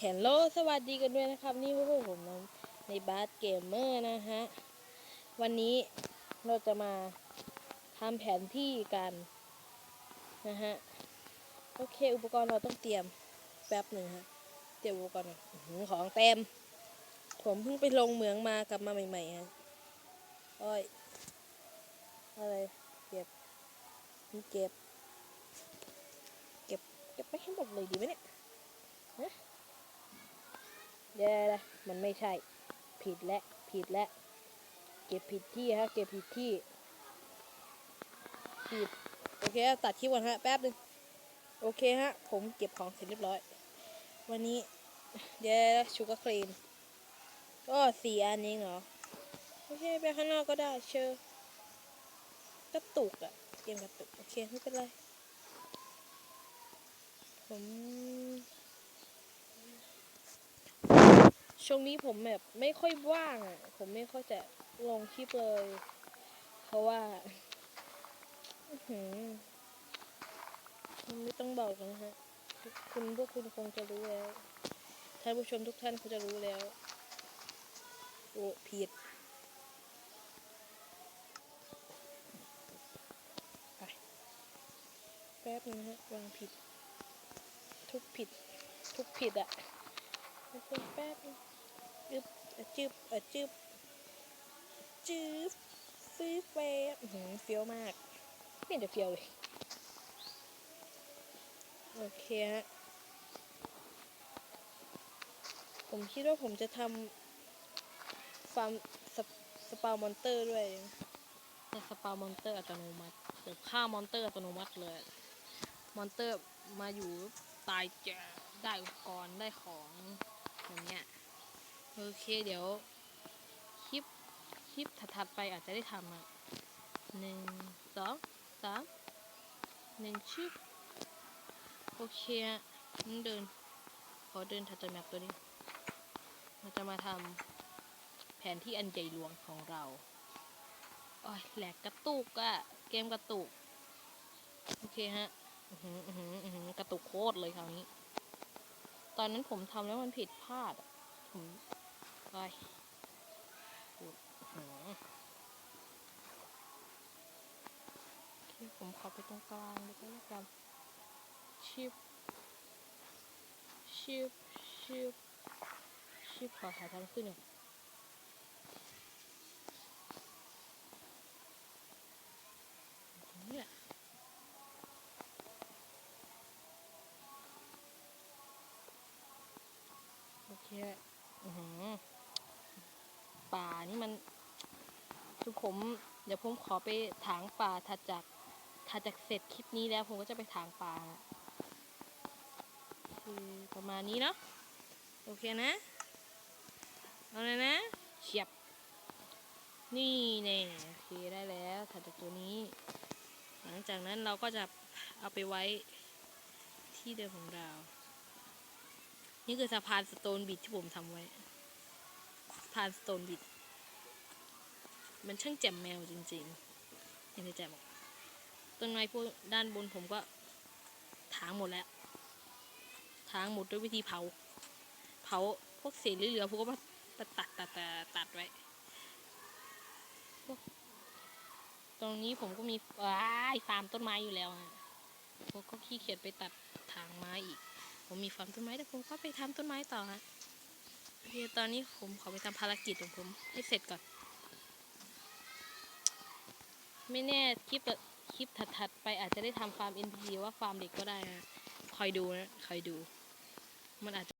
เฮลโลสวัสดีกันด้วยนะครับ นี่พวกผมนะในบาสเกมเมอร์นะฮะ วันนี้เราจะมาทำแผนที่กัน นะฮะ โอเค อุปกรณ์เราต้องเตรียมแป๊บหนึ่งฮะ เตรียมอุปกรณ์ของเต็ม ผมเพิ่งไปลงเหมืองมากลับมาใหม่ๆฮะอ้ยอะไร เก็บนี่เก็บ เก็บ เก็บไปให้หมดเลยดีไหมเนี่ย เดี๋ยวมันไม่ใช่ ผิดและผิดและเก็บผิดที่ฮะเก็บผิดที่ผิดโอเคตัดคลิปก่อนฮะแป๊บนึงโอเคฮะ ผมเก็บของเสร็จเรียบร้อย วันนี้ เดี๋ยวชูการ์ครีนก็สี่อันเองเหรอ โอเค ไปข้างนอกก็ได้เชิญกระตุกอะเกมกระตุก โอเค ไม่เป็นไร ผม ช่วงนี้ผมแบบไม่ค่อยว่างอะ ผมไม่ค่อยจะลงคลิปเลย เพราะว่าไม่ต้องบอกนะฮะ คุณพวกคุณคงจะรู้แล้ว ท่านผู้ชมทุกท่านคงจะรู้แล้ว โอ้ผิดไปแป๊บนึงนะฮะ วางผิด ทุกผิด ทุกผิดอะโอเคแป๊บนึง จึบจึบจึบจึบซื้อเฟบอื้อหือเฟี้ยวมากไม่เห็นจะเฟี้ยวเลย โอเคฮะ ผมคิดว่าผมจะทำฟาร์มสปสปาวมอนเตอร์ด้วยแต่สปาวมอนเตอร์อัตโนมัติเดี๋ยวฆ่ามอนเตอร์อัตโนมัติเลย มอนเตอร์มาอยู่ตายจะได้อุปกรณ์ได้ของอย่างเงี้ย โอเคเดี๋ยวคลิปคลิปถัดๆไปอาจจะได้ทำอะหนึ่งสองสามหนึ่งชึบโอเคฮะมึงเดิน ขอเดินถัดจากแมปตัวนี้เราจะมาทำแผนที่อันใหญ่หลวงของเราโอ้ยแหลกกระตุกอะเกมกระตุก โอเคฮะอือหืออือหือหือกระตุกโคตรเลยคราวนี้ ตอนนั้นผมทำแล้วมันผิดพลาดอะผม ไปอุดหือโอเคผมขอไปตรงกลางเลยก็แล้วกันชิบชิบชิบชิบขอหาทางขึ้นหน่อยเนี่ยโอเคอือหือ ป่านี่มันคือผม เดี๋ยวผมขอไปถางป่าถัดจากถัดจากเสร็จคลิปนี้แล้วผมก็จะไปถางป่าคือประมาณนี้เนาะโอเคนะเอาเลยนะเฉียบ นี่แน่โอเคได้แล้วถัดจากตัวนี้ หลังจากนั้นเราก็จะเอาไปไว้ที่เดิมของเรา นี่คือสะพานสโตนบิดที่ผมทำไว้ พานสโตนบิด มันช่างแจ่มแมวจริงๆเห็นไหมแจ่มบอกต้นไม้พวกด้านบนผมก็ถางหมดแล้วถางหมดด้วยวิธีเผา เผาพวกเศษเหลือๆผมก็มาตัดตัดตัดตัดไว้พวกตรงนี้ผมก็มีว้ายฟาร์มต้นไม้อยู่แล้วอะผมก็ขี้เกียจไปตัดถางไม้อีก ผมมีฟาร์มต้นไม้แต่ผมก็ไปทำต้นไม้ต่อฮะ โอเคตอนนี้ผมขอไปทำภารกิจของผมให้เสร็จก่อน ไม่แน่คลิปคลิปถัดๆไปอาจจะได้ทำฟาร์ม NPC ว่าฟาร์มเด็กก็ได้นะ คอยดูนะ คอยดู มันอาจจะ